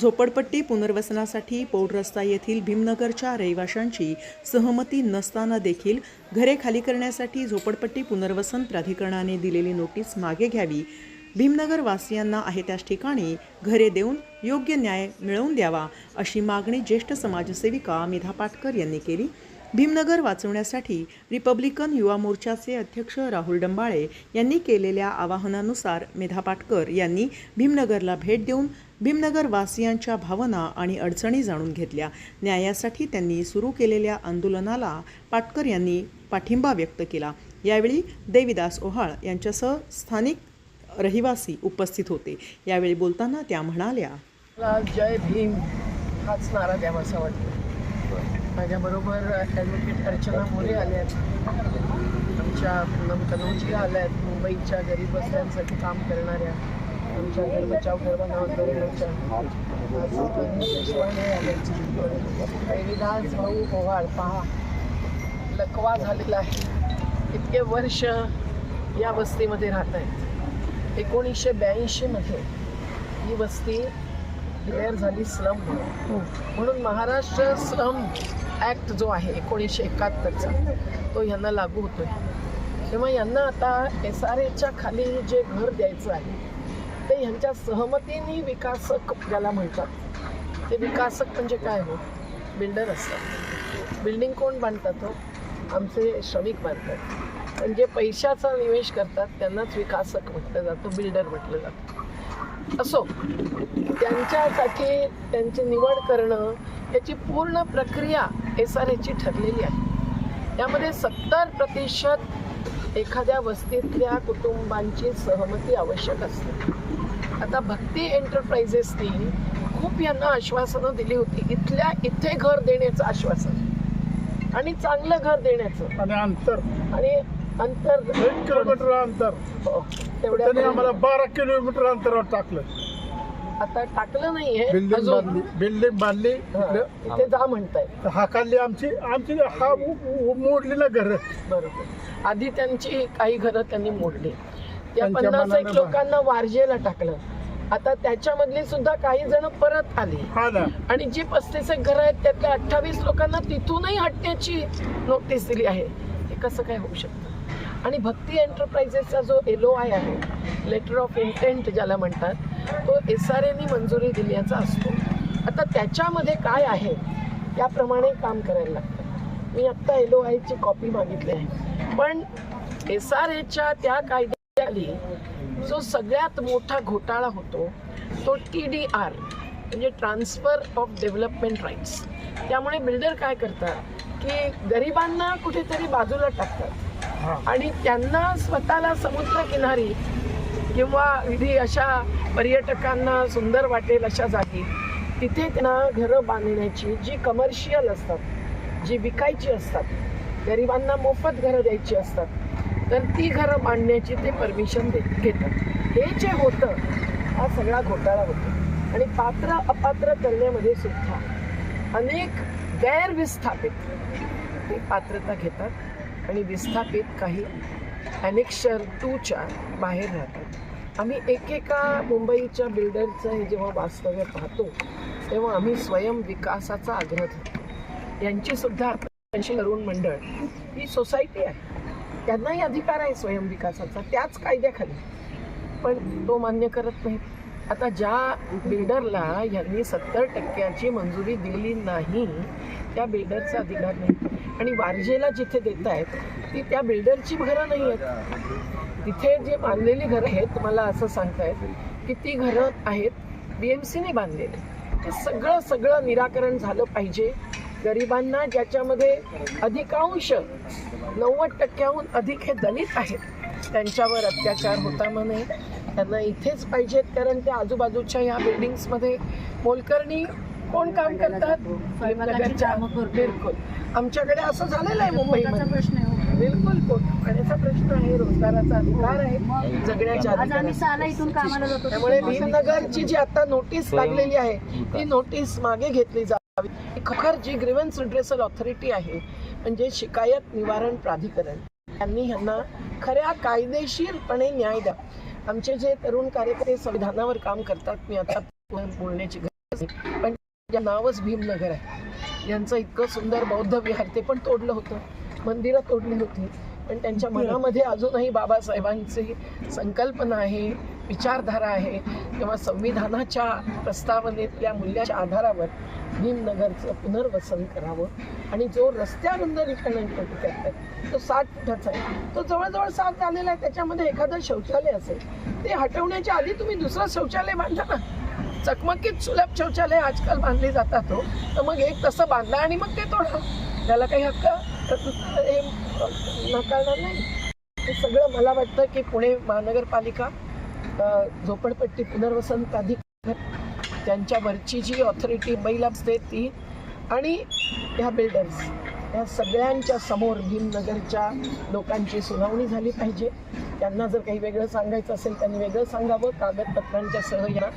झोपडपट्टी पुनर्वसनासाठी पौड रस्ता येथील भीमनगरच्या रहिवाशांची सहमती नसताना देखील घरे खाली करण्यासाठी झोपडपट्टी पुनर्वसन प्राधिकरणाने दिलेली नोटीस मागे घ्यावी. भीमनगर वासियांना आहे त्याच ठिकाणी घरे देऊन योग्य न्याय मिळवून द्यावा अशी मागणी ज्येष्ठ समाजसेविका मेधा पाटकर यांनी केली. भीमनगर वाचवण्यासाठी रिपब्लिकन युवा मोर्चाचे अध्यक्ष राहुल डंबाळे यांनी केलेल्या आवाहनानुसार मेधा पाटकर यांनी भीमनगरला भेट देऊन भीमनगर वासियांच्या भावना आणि अडचणी जाणून घेतल्या. न्यायासाठी त्यांनी सुरू केलेल्या आंदोलनाला पाटकर यांनी पाठिंबा व्यक्त केला. यावेळी देविदास ओहाळ यांच्यासह स्थानिक रहिवासी उपस्थित होते. यावेळी बोलताना त्या म्हणाल्या मला जय भीम हाच नारा द्यावासा वाटतो. माझ्याबरोबर ॲडव्होकेट अर्चना मोरे आल्या आहेत. आमच्या पूनम कनौजी आल्या आहेत. मुंबईच्या गरीब बसल्यांसाठी काम करणाऱ्या आमच्या पेशवाने आल्या देविदास भाऊ ओवाळ पहा. लकवा झालेला आहे. इतके वर्ष या वस्तीमध्ये राहत आहेत. एकोणीसशे ब्याऐंशीमध्ये ही वस्ती डिक्लेअर झाली स्लम म्हणून. म्हणून महाराष्ट्र स्लम ॲक्ट जो आहे एकोणीसशे एकाहत्तरचा तो यांना लागू होतोय. तेव्हा यांना आता एस आर एच्या खाली जे घर द्यायचं आहे यांच्या ह्यांच्या सहमतीने विकासक ज्याला म्हणतात ते विकासक म्हणजे काय हो? बिल्डर असतात. बिल्डिंग कोण बांधतात हो? आमचे श्रमिक बांधतात. पण जे पैशाचा निवेश करतात त्यांनाच विकासक म्हटलं जातं बिल्डर म्हटलं जातं. असो त्यांच्यासाठी त्यांची निवड करणं याची पूर्ण प्रक्रिया एस आर एची ठरलेली आहे. त्यामध्ये सत्तर प्रतिशत एखाद्या वस्तीतल्या कुटुंबांची सहमती आवश्यक असते. आता भक्ती एंटरप्राइजेसनी खूप यांना आश्वासनं दिली होती इथल्या इथे घर देण्याचं आश्वासन. आणि चांगलं घर देण्याचं. आणि अंतर. आणि अंतर एक किलोमीटर अंतर. हो, तेवढ्या आम्हाला बारा किलोमीटर अंतरावर टाकलं. आता टाकलं नाहीये. बिल्डिंग अजून बांधली बिल्डिंग बांधली इकडं. इथे जा म्हणताय. हाकाली आमची आमची हा उ- उ- मोडली ना घर. बरोबर. आधी त्यांची काही घरं त्यांनी मोडली. त्या त्यांच्या पन्नास एक मनानं लोकांना वारजेला टाकलं. आता त्याच्यामधली सुद्धा काही जण परत आली. हा ना. आणि जी पस्तीस एक घरं आहेत त्यातल्या अठ्ठावीस लोकांना तिथूनही हटण्याची नोटीस दिली आहे. हे कसं काय होऊ शकतं? आणि भक्ती एंटरप्राइजेसचा जो एल ओ आय आहे लेटर ऑफ इंटेंट ज्याला म्हणतात तो एस आर एनी मंजुरी दिल्याचा असतो. आता त्याच्यामध्ये काय आहे त्याप्रमाणे काम करायला लागतं. मी आत्ता एल ओ आयची कॉपी मागितली आहे. पण एस आर एच्या त्या कायद्याखाली जो सगळ्यात मोठा घोटाळा होतो तो टी डी आर म्हणजे ट्रान्सफर ऑफ डेव्हलपमेंट राईट्स त्यामुळे बिल्डर काय करतात की गरिबांना कुठेतरी बाजूला टाकतात. आणि त्यांना स्वतःला समुद्रकिनारी किंवा विधी अशा पर्यटकांना सुंदर वाटेल अशा जागी तिथे त्यांना घरं बांधण्याची जी कमर्शियल असतात जी विकायची असतात गरिबांना मोफत घरं द्यायची असतात तर ती घरं बांधण्याची ते परमिशन देत घेतात. हे जे होतं हा सगळा घोटाळा होतो. आणि पात्र अपात्र करण्यामध्ये सुद्धा अनेक गैरविस्थापित ते पात्रता घेतात. आणि विस्थापित काही ॲनेक्शर टूच्या बाहेर राहतात. आम्ही एकेका मुंबईच्या बिल्डरचं हे जेव्हा वास्तव्य पाहतो तेव्हा आम्ही स्वयं विकासाचा आग्रह धरतो. यांचीसुद्धा त्यांची तरुण मंडळ ही सोसायटी आहे. त्यांनाही अधिकार आहे स्वयंविकासाचा त्याच कायद्याखाली. पण तो मान्य करत नाही. आता ज्या बिल्डरला यांनी सत्तर टक्क्याची मंजुरी दिली नाही त्या बिल्डरचा अधिकार नाही. आणि वारजेला जिथे देत आहेत ती त्या बिल्डरची घरं नाही आहेत. तिथे जे बांधलेली घरं आहेत मला असं सांगतायत की ती घरं आहेत बी एम सीने बांधलेली. ते सगळं सगळं निराकरण झालं पाहिजे. गरिबांना ज्याच्यामध्ये अधिकांश नव्वद टक्क्याहून अधिक हे दलित आहेत त्यांच्यावर अत्याचार होता म्हणे. त्यांना इथेच पाहिजेत कारण त्या आजूबाजूच्या या बिल्डिंग्समध्ये मोलकरणी कोण काम करतात? बिलकुल. आमच्याकडे असं झालेलं आहे प्रश्न आहे हो. बिलकुल पाण्याचा प्रश्न आहे रोजगाराचा अधिकार आहे जगण्याच्या आज आम्ही अधिकाराचा. साला इथून कामाला जातो. त्यामुळे भीमनगरची जी आता नोटीस लागलेली आहे ती नोटीस मागे घेतली जावी. खखर जी ग्रीव्हन्स रिड्रेसल ऑथॉरिटी आहे म्हणजे शिकायत निवारण प्राधिकरण त्यांनी ह्यांना खऱ्या कायदेशीरपणे न्याय द्या आमचे जे तरुण कार्यकर्ते संविधानावर काम करतात मी आता बोलण्याची गरज नाही पण नावच भीमनगर आहे. यांचं इतकं सुंदर बौद्ध विहार ते पण तोडलं होतं. मंदिरं तोडली होती. पण त्यांच्या मनामध्ये अजूनही बाबासाहेबांची संकल्पना आहे. विचारधारा आहे किंवा संविधानाच्या प्रस्तावनेतल्या मूल्याच्या आधारावर भीमनगरचं पुनर्वसन करावं. आणि जो रस्त्यारुंदरीकरण करतात तो सात फुटाचा आहे. तो जवळजवळ सात झालेला आहे. त्याच्यामध्ये एखादं शौचालय असेल ते हटवण्याच्या आधी तुम्ही दुसरं शौचालय बांधा ना. चकमकीत सुलभ शौचालय आजकाल बांधले जातात हो. तर मग एक तसं बांधला आणि मग ते तोडा. त्याला काही हक्क? हे नाकारणार नाही. हे सगळं मला वाटतं की पुणे महानगरपालिका झोपडपट्टी पुनर्वसन प्राधिकरण त्यांच्यावरची जी ऑथॉरिटी बैल असते ती आणि ह्या बिल्डर्स या सगळ्यांच्या समोर भीमनगरच्या लोकांची सुनावणी झाली पाहिजे. त्यांना जर काही वेगळं सांगायचं असेल त्यांनी वेगळं सांगावं. कागदपत्रांच्या सह या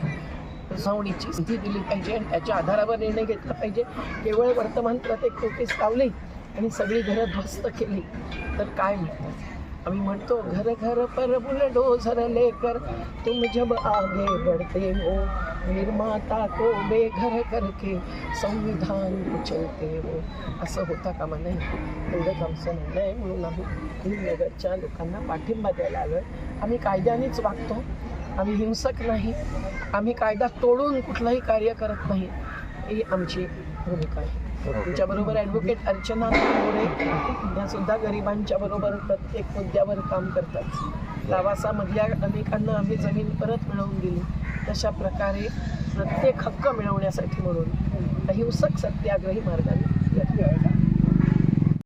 सुनावणीची स्थिती दिली पाहिजे आणि त्याच्या आधारावर निर्णय घेतला पाहिजे. केवळ वर्तमानपत्रात एक नोटीस लावली आणि सगळी घरं ध्वस्त केली तर काय म्हणतात आम्ही म्हणतो घर घर पर बुलडोझर लेकर तुम जब आगे बढ़ते हो निर्माता को बेघर करके संविधान उचलते हो। असं होता कामा नाही एवढंच आमचं म्हणणं आहे म्हणून आम्ही हिमनगरच्या लोकांना पाठिंबा द्यायला आलो आम्ही कायद्यानेच वागतो. आम्ही हिंसक नाही. आम्ही कायदा तोडून कुठलंही कार्य करत नाही. ही आमची भूमिका आहे. तुमच्याबरोबर ॲडव्होकेट अर्चना मोरे या सुद्धा गरिबांच्या बरोबर प्रत्येक मुद्द्यावर काम करतात. लावासामधल्या अनेकांना आम्ही जमीन परत मिळवून दिली. तशा प्रकारे प्रत्येक हक्क मिळवण्यासाठी म्हणून अहिंसक सत्याग्रही मार्गाने.